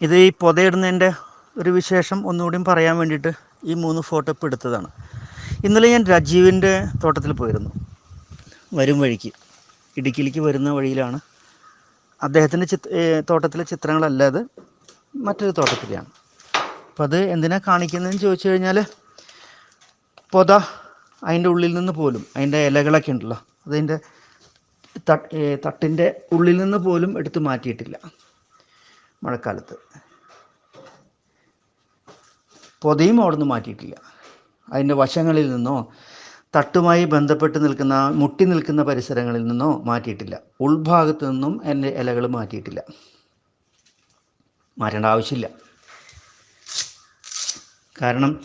ഇത് ഈ പൊതയിടുന്നതിന്റെ ഒരു വിശേഷം ഒന്നുകൂടിയും പറയാൻ വേണ്ടിയിട്ട് ഈ മൂന്ന് ഫോട്ടോ ഇപ്പോൾ എടുത്തതാണ്. ഇന്നലെ ഞാൻ രാജീവിന്റെ തോട്ടത്തിൽ പോയിരുന്നു. വരും വഴിക്ക്. ഇടുക്കിയിലേക്ക് വരുന്ന വഴിയിലാണ്. അദ്ദേഹത്തിന്റെ ചിത്ര തോട്ടത്തിലെ ചിത്രങ്ങളല്ലാതെ മറ്റൊരു തോട്ടത്തിലെയാണ്. അപ്പം അത് എന്തിനാ കാണിക്കുന്നതെന്ന് ചോദിച്ചു കഴിഞ്ഞാൽ പൊത അതിന്റെ ഉള്ളിൽ നിന്ന് പോലും അതിന്റെ ഇലകളൊക്കെ ഉണ്ടല്ലോ അതിന്റെ തട്ട് തട്ടിന്റെ ഉള്ളിൽ നിന്ന് പോലും എടുത്ത് മാറ്റിയിട്ടില്ല. മഴക്കാലത്ത്. പൊതയും നിന്ന് മാറ്റിയിട്ടില്ല. അതിന്റെ വശങ്ങളിൽ നിന്നോ തട്ടുമായി ബന്ധപ്പെട്ട് നിൽക്കുന്ന മുട്ടി നിൽക്കുന്ന പരിസരങ്ങളിൽ നിന്നോ മാറ്റിയിട്ടില്ല. ഉൾഭാഗത്തു നിന്നും എന്റെ ഇലകൾ മാറ്റിയിട്ടില്ല. മാറ്റേണ്ട ആവശ്യമില്ല. കാരണം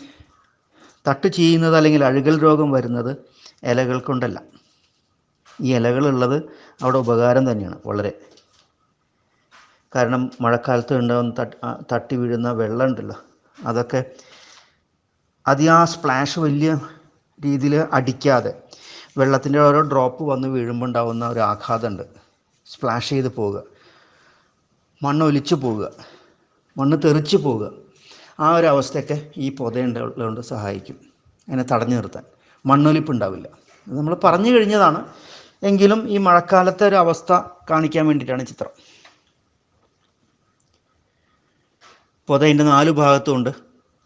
തട്ട് ചെയ്യുന്നത് അല്ലെങ്കിൽ അഴുകൽ രോഗം വരുന്നത് ഇലകൾ കൊണ്ടല്ല ഈ ഇലകളുള്ളത് അവിടെ ഉപകാരം തന്നെയാണ്. വളരെ കാരണം മഴക്കാലത്ത് ഉണ്ടാകുന്ന തട്ട് വീഴുന്ന വെള്ളം ഉണ്ടല്ലോ അതൊക്കെ അത് ആ സ്പ്ലാഷ് വലിയ രീതിയിൽ അടിക്കാതെ വെള്ളത്തിന്റെ ഓരോ ഡ്രോപ്പ് വന്ന് വീഴുമ്പോൾ ഉണ്ടാകുന്ന ഒരു ആഘാതമുണ്ട്. സ്പ്ലാഷ് ചെയ്ത് പോവുക. മണ്ണ് ഒലിച്ചു പോവുക. മണ്ണ് തെറിച്ച് പോവുക. ആ ഒരു അവസ്ഥയൊക്കെ ഈ പുതയുണ്ടുള്ളതുകൊണ്ട് സഹായിക്കും. അതിനെ തടഞ്ഞു നിർത്താൻ. മണ്ണൊലിപ്പ് ഉണ്ടാവില്ല. നമ്മൾ പറഞ്ഞു കഴിഞ്ഞതാണ്. എങ്കിലും ഈ മഴക്കാലത്തെ ഒരു അവസ്ഥ കാണിക്കാൻ വേണ്ടിയിട്ടാണ് ചിത്രം. പൊതയിന്റെ നാല് ഭാഗത്തുമുണ്ട്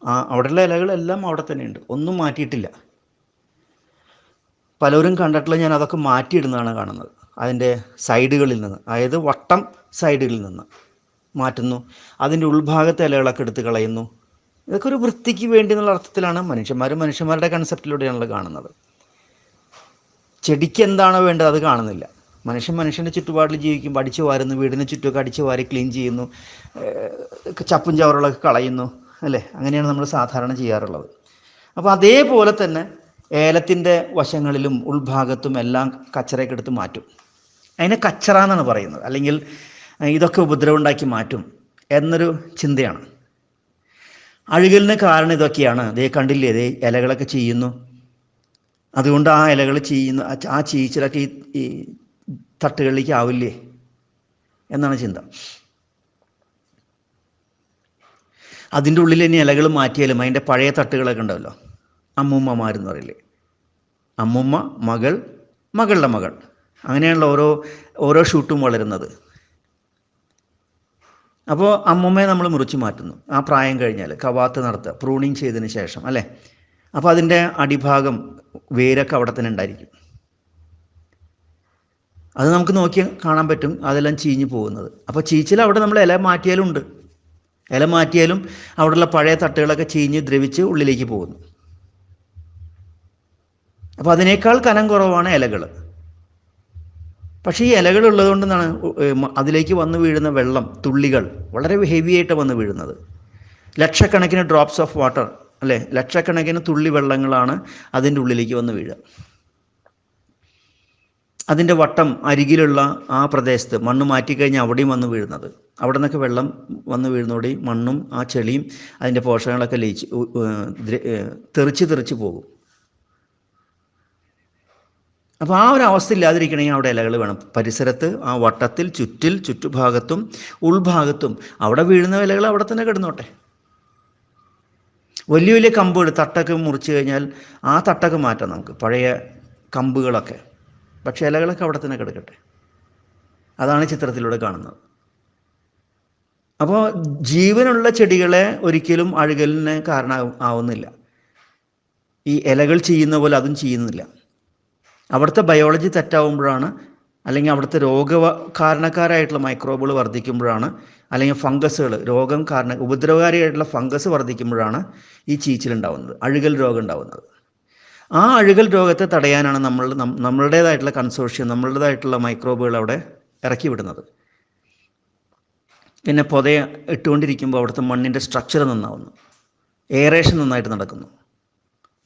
ആ അവിടെയുള്ള ഇലകളെല്ലാം അവിടെ തന്നെയുണ്ട് ഒന്നും മാറ്റിയിട്ടില്ല. പലരും കണ്ടിട്ടുള്ള ഞാൻ അതൊക്കെ മാറ്റിയിടുന്നതാണ് കാണുന്നത്. അതിന്റെ സൈഡുകളിൽ നിന്ന് അതായത് വട്ടം സൈഡുകളിൽ നിന്ന് മാറ്റുന്നു. അതിന്റെ ഉൾഭാഗത്തെ ഇലകളൊക്കെ എടുത്ത് കളയുന്നു. ഇതൊക്കെ ഒരു വൃത്തിക്ക് വേണ്ടി എന്നുള്ള അർത്ഥത്തിലാണ് മനുഷ്യന്മാർ മനുഷ്യന്മാരുടെ കൺസെപ്റ്റിലൂടെയാണല്ലോ കാണുന്നത്. ചെടിക്ക് എന്താണോ വേണ്ടത് അത് കാണുന്നില്ല. മനുഷ്യൻ മനുഷ്യന്റെ ചുറ്റുപാടിൽ ജീവിക്കുമ്പോൾ അടിച്ചു വാരുന്നു വീടിന് ചുറ്റുമൊക്കെ അടിച്ചു വാരി ക്ലീൻ ചെയ്യുന്നു ചപ്പും ചവറുകളൊക്കെ കളയുന്നു അല്ലേ? അങ്ങനെയാണ് നമ്മൾ സാധാരണ ചെയ്യാറുള്ളത്. അപ്പോൾ അതേപോലെ തന്നെ ഏലത്തിന്റെ വശങ്ങളിലും ഉൾഭാഗത്തും എല്ലാം കച്ചറയൊക്കെ എടുത്ത് മാറ്റും. അതിനെ കച്ചറ എന്നാണ് പറയുന്നത്. അല്ലെങ്കിൽ ഇതൊക്കെ ഉപദ്രവം ഉണ്ടാക്കി മാറ്റും എന്നൊരു ചിന്തയാണ്. അഴുകലിന് കാരണം ഇതൊക്കെയാണ്. ദേ കണ്ടില്ലേ ദേ ഇലകളൊക്കെ ചെയ്യുന്നു അതുകൊണ്ട് ആ ഇലകൾ ചെയ്യുന്ന ആ- ചീച്ചിലൊക്കെ ഈ തട്ടുകളിലേക്ക് ആവില്ലേ എന്നാണ് ചിന്ത. അതിന്റെ ഉള്ളിൽ ഇനി ഇലകൾ മാറ്റിയാലും അതിന്റെ പഴയ തട്ടുകളൊക്കെ ഉണ്ടാവല്ലോ അമ്മൂമ്മമാരെന്ന് പറയില്ലേ. അമ്മൂമ്മ മകൾ മകളുടെ മകൾ. അങ്ങനെയാണല്ലോ ഓരോ ഓരോ ഷൂട്ടും വളരുന്നത്. അപ്പോൾ അമ്മൂമ്മയെ നമ്മൾ മുറിച്ച് മാറ്റുന്നു. ആ പ്രായം കഴിഞ്ഞാൽ കവാത്ത് നടത്തുക പ്രൂണിങ് ചെയ്തതിന് ശേഷം അല്ലേ? അപ്പോൾ അതിന്റെ അടിഭാഗം വേരൊക്കെ അവിടെ തന്നെ ഉണ്ടായിരിക്കും. അത് നമുക്ക് നോക്കി കാണാൻ പറ്റും അതെല്ലാം ചീഞ്ഞു പോകുന്നത്. അപ്പോൾ ചീച്ചിൽ അവിടെ നമ്മൾ ഇല മാറ്റിയാലും ഉണ്ട് ഇല മാറ്റിയാലും അവിടെയുള്ള പഴയ തട്ടുകളൊക്കെ ചീഞ്ഞ് ദ്രവിച്ച് ഉള്ളിലേക്ക് പോകുന്നു. അപ്പോൾ അതിനേക്കാൾ കനം കുറവാണ് ഇലകൾ പക്ഷേ ഈ ഇലകൾ ഉള്ളതുകൊണ്ട് അതിലേക്ക് വന്ന് വീഴുന്ന വെള്ളം തുള്ളികൾ വളരെ ഹെവി ആയിട്ട് വന്ന് വീഴുന്നത്. ലക്ഷക്കണക്കിന് ഡ്രോപ്സ് ഓഫ് വാട്ടർ അല്ലേ? ലക്ഷക്കണക്കിന് തുള്ളി വെള്ളങ്ങളാണ് അതിന്റെ ഉള്ളിലേക്ക് വന്ന് വീഴുക. അതിന്റെ വട്ടം അരികിലുള്ള ആ പ്രദേശത്ത് മണ്ണ് മാറ്റിക്കഴിഞ്ഞാൽ അവിടെയും വന്ന് വീഴുന്നത്. അവിടെ നിന്നൊക്കെ വെള്ളം വന്ന് വീഴുന്നതോടെ മണ്ണും ആ ചെളിയും അതിന്റെ പോഷകങ്ങളൊക്കെ ലയിച്ച് തെറിച്ച് തെറിച്ച് പോകും. അപ്പോൾ ആ ഒരു അവസ്ഥ ഇല്ലാതിരിക്കണമെങ്കിൽ അവിടെ ഇലകൾ വേണം. പരിസരത്ത് ആ വട്ടത്തിൽ ചുറ്റിൽ ചുറ്റുഭാഗത്തും ഉൾഭാഗത്തും അവിടെ വീഴുന്ന ഇലകൾ അവിടെ തന്നെ കിടന്നോട്ടെ. വലിയ വലിയ കമ്പുകൾ തട്ടൊക്കെ മുറിച്ച് കഴിഞ്ഞാൽ ആ തട്ടൊക്കെ മാറ്റാം നമുക്ക്. പഴയ കമ്പുകളൊക്കെ. പക്ഷേ ഇലകളൊക്കെ അവിടെ തന്നെ കിടക്കട്ടെ. അതാണ് ചിത്രത്തിലൂടെ കാണുന്നത്. അപ്പോൾ ജീവനുള്ള ചെടികളെ ഒരിക്കലും അഴുകലിന് കാരണം ആവുന്നില്ല. ഈ ഇലകൾ ചെയ്യുന്ന പോലെ അതും ചെയ്യുന്നില്ല. അവിടുത്തെ ബയോളജി തെറ്റാവുമ്പോഴാണ് അല്ലെങ്കിൽ അവിടുത്തെ രോഗ കാരണക്കാരായിട്ടുള്ള മൈക്രോബുകൾ വർദ്ധിക്കുമ്പോഴാണ് അല്ലെങ്കിൽ ഫംഗസുകൾ രോഗം കാരണ ഉപദ്രവകാരിയായിട്ടുള്ള ഫംഗസ് വർദ്ധിക്കുമ്പോഴാണ് ഈ ചീച്ചിലുണ്ടാവുന്നത് അഴുകൽ രോഗം ഉണ്ടാവുന്നത്. ആ അഴുകൽ രോഗത്തെ തടയാനാണ് നമ്മൾ നമ്മളുടേതായിട്ടുള്ള കൺസോർഷ്യം നമ്മളുടേതായിട്ടുള്ള മൈക്രോബുകൾ അവിടെ ഇറക്കി വിടുന്നത് പിന്നെ പൊതയ ഇട്ടുകൊണ്ടിരിക്കുമ്പോൾ അവിടുത്തെ മണ്ണിന്റെ സ്ട്രക്ചർ നന്നാവുന്നു. എയറേഷൻ നന്നായിട്ട് നടക്കുന്നു.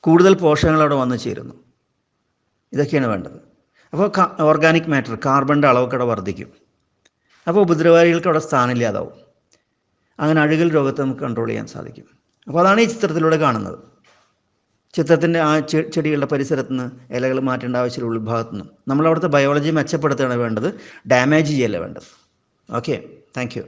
കൂടുതൽ പോഷകങ്ങൾ അവിടെ വന്നു ചേരുന്നു. ഇതൊക്കെയാണ് വേണ്ടത്. അപ്പോൾ ഓർഗാനിക് മാറ്റർ കാർബണിന്റെ അളവൊക്കെ അവിടെ വർദ്ധിക്കും. അപ്പോൾ ഉപദ്രവകാരികൾക്ക് അവിടെ സ്ഥാനമില്ലാതാവും. അങ്ങനെ അഴുകൽ രോഗത്തെ നമുക്ക് കൺട്രോൾ ചെയ്യാൻ സാധിക്കും. അപ്പോൾ അതാണ് ഈ ചിത്രത്തിലൂടെ കാണുന്നത്. ചിത്രത്തിന്റെ ആ ചെടികളുടെ പരിസരത്ത് നിന്ന് ഇലകൾ മാറ്റേണ്ട ആവശ്യമുള്ള ഉൾഭാഗത്തു നിന്ന് നമ്മൾ അവിടുത്തെ ബയോളജി മെച്ചപ്പെടുത്തുകയാണ് വേണ്ടത്. ഡാമേജ് ചെയ്യല്ല വേണ്ടത്. Okay thank you